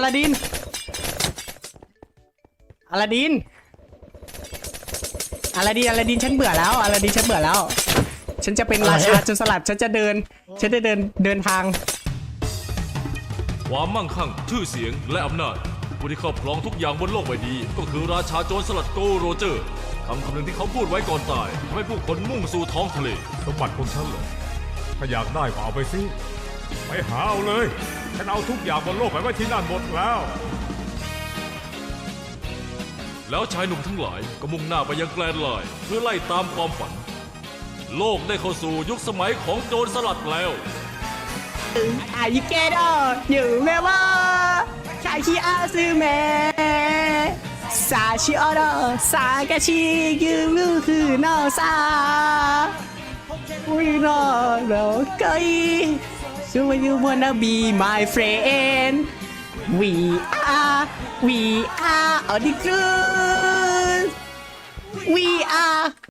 อลาดินอลาดินอลาดินอลาดินฉันเบื่อแล้วอลาดินฉันเบื่อแล้ว ฉันจะเป็นราชาจนสลัดฉันจะเดิน ฉันจะเดินเดินทาง ความมั่งคั่งชื่อเสียงและอำนาจผู้ที่ครอบครองทุกอย่างบนโลกใบนี้ ก็คือราชาโจรสลัดโกโรเจอร์คำคำหนึ่งที่เขาพูดไว้ก่อนตายทำให้ผู้คนมุ่งสู่ท้องทะเล สมบัติของฉันเหรอถ้าอยากได้ก็เอาไปสิ ไปหาเอาเลย ฉันเอาทุกอย่างบนโลกไปไว้ที่นั่นหมดแล้ว แล้วชายหนุ่มทั้งหลายก็มุ่งหน้าไปยังแกลนไลน์เพื่อไล่ตามความฝัน โลกได้เข้าสู่ยุคสมัยของโจรสลัดแล้วอายุเกโดอยู่แม่ว่าชาชิอาซึเมะซาชิโอโดซากาชิยูมุคือโนซา We're okay. So you wanna be my friend? We are, we are all the crew.